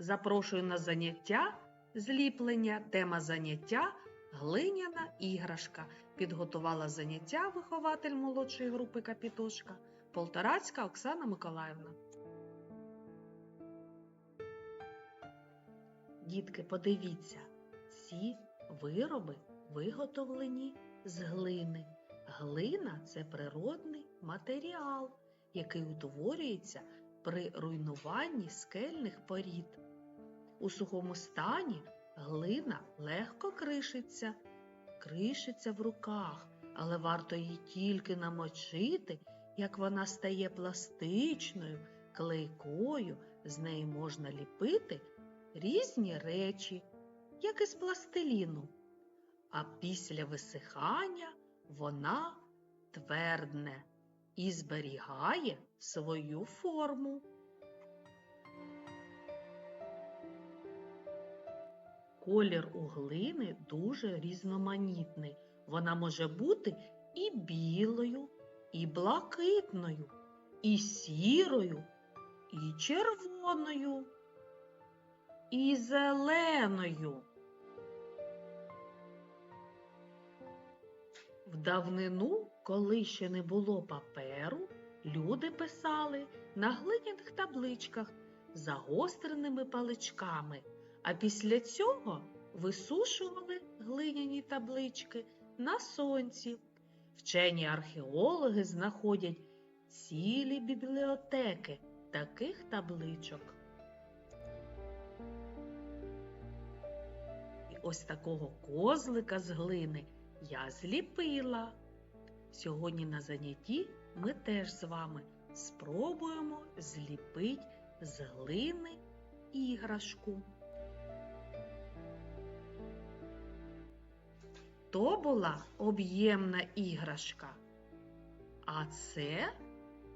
Запрошую на заняття зліплення. Тема заняття глиняна іграшка. Підготувала заняття вихователь молодшої групи Капітошка Полторацька Оксана Миколаївна. Дітки, подивіться, ці вироби виготовлені з глини. Глина це природний матеріал, який утворюється при руйнуванні скельних порід. У сухому стані глина легко кришиться, кришиться в руках, але варто її тільки намочити, як вона стає пластичною, клейкою, з неї можна ліпити різні речі, як із пластиліну. А після висихання вона твердне і зберігає свою форму. Колір у глини дуже різноманітний. Вона може бути і білою, і блакитною, і сірою, і червоною, і зеленою. В давнину, коли ще не було паперу, люди писали на глиняних табличках загостреними паличками, а після цього висушували глиняні таблички на сонці. Вчені археологи знаходять цілі бібліотеки таких табличок. І ось такого козлика з глини я зліпила. Сьогодні на занятті ми теж з вами спробуємо зліпити з глини іграшку. То була об'ємна іграшка, а це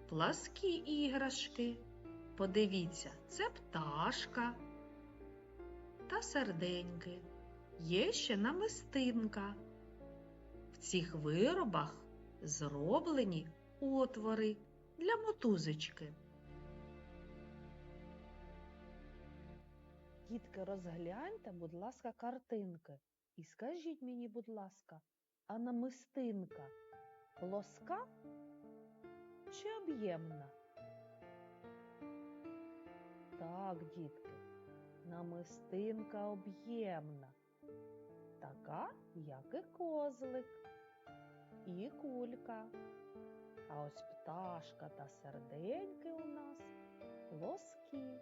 пласкі іграшки. Подивіться, це пташка та серденьки. Є ще намистинка. В цих виробах зроблені отвори для мотузочки. Дітки, розгляньте, будь ласка, картинки. І скажіть мені, будь ласка, а намистинка плоска чи об'ємна? Так, дітки, намистинка об'ємна, така, як і козлик, і кулька. А ось пташка та серденьки у нас плоскі.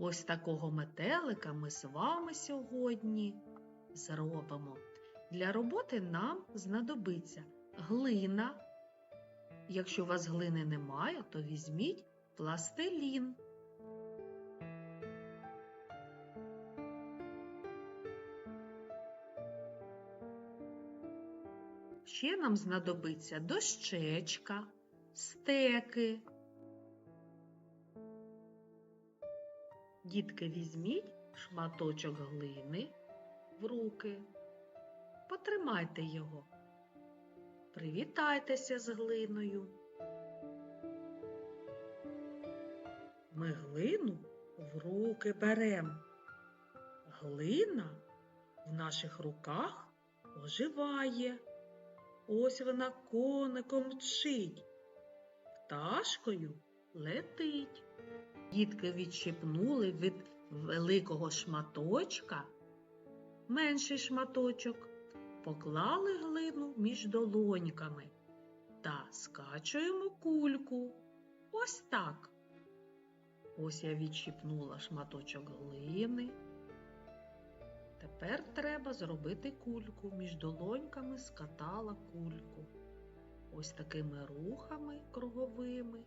Ось такого метелика ми з вами сьогодні зробимо. Для роботи нам знадобиться глина. Якщо у вас глини немає, то візьміть пластилін. Ще нам знадобиться дощечка, стеки. Дітки, візьміть шматочок глини в руки, потримайте його, привітайтеся з глиною. Ми глину в руки беремо. Глина в наших руках оживає. Ось вона коником мчить, пташкою летить. Дітки відщипнули від великого шматочка менший шматочок, поклали глину між долоньками та скачуємо кульку. Ось так. Ось я відщипнула шматочок глини. Тепер треба зробити кульку. Між долоньками скатала кульку. Ось такими рухами круговими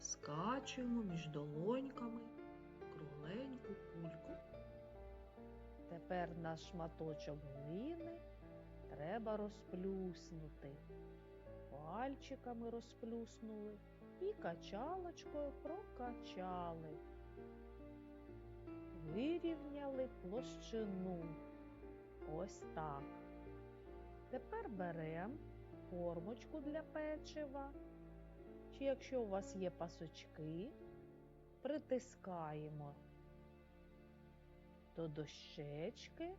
скачуємо між долоньками кругленьку кульку. Тепер наш шматочок глини треба розплюснути. Пальчиками розплюснули і качалочкою прокачали. Вирівняли площину. Ось так. Тепер беремо формочку для печива, чи якщо у вас є пасочки, притискаємо до дощечки,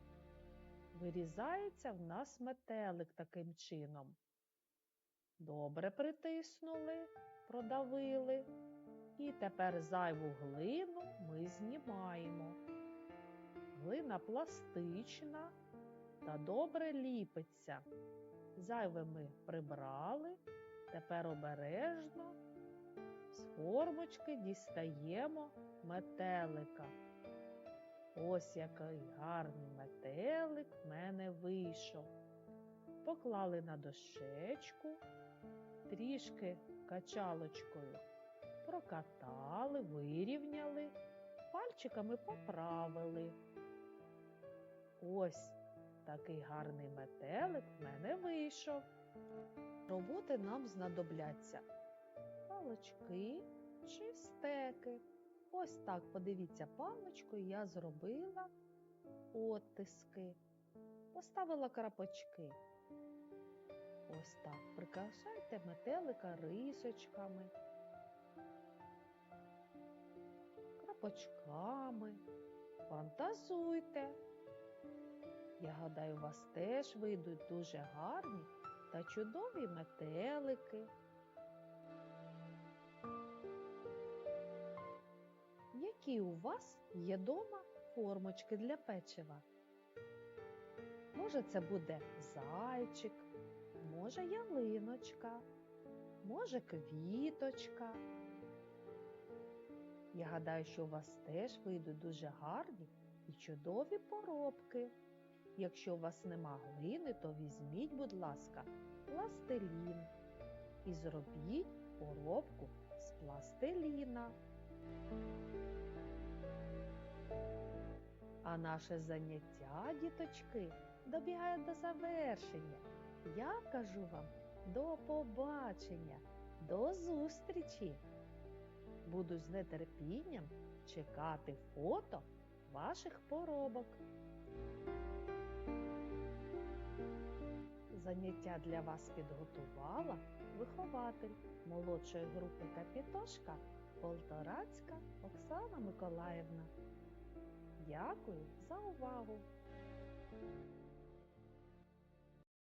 вирізається в нас метелик таким чином. Добре притиснули, продавили. І тепер зайву глину ми знімаємо. Глина пластична та добре ліпиться. Зайве ми прибрали, тепер обережно з формочки дістаємо метелика. Ось який гарний метелик в мене вийшов. Поклали на дощечку, трішки качалочкою прокатали, вирівняли, пальчиками поправили. Ось такий гарний метелик в мене вийшов. Роботи нам знадобляться палочки чи стеки. Ось так, подивіться, паличкою я зробила оттиски, поставила крапочки. Ось так. Прикрашайте метелика рисочками. крапочками. Фантазуйте. Я гадаю, у вас теж вийдуть дуже гарні та чудові метелики. Які у вас є дома формочки для печива? Може, це буде зайчик, може ялиночка, може квіточка. Я гадаю, що у вас теж вийдуть дуже гарні і чудові поробки. Якщо у вас нема глини, то візьміть, будь ласка, пластилін і зробіть поробку з пластиліна. А наше заняття, діточки, добігає до завершення. Я кажу вам до побачення, до зустрічі! Буду з нетерпінням чекати фото ваших поробок. Заняття для вас підготувала вихователь молодшої групи Капітошка Полторацька Оксана Миколаївна. Дякую за увагу!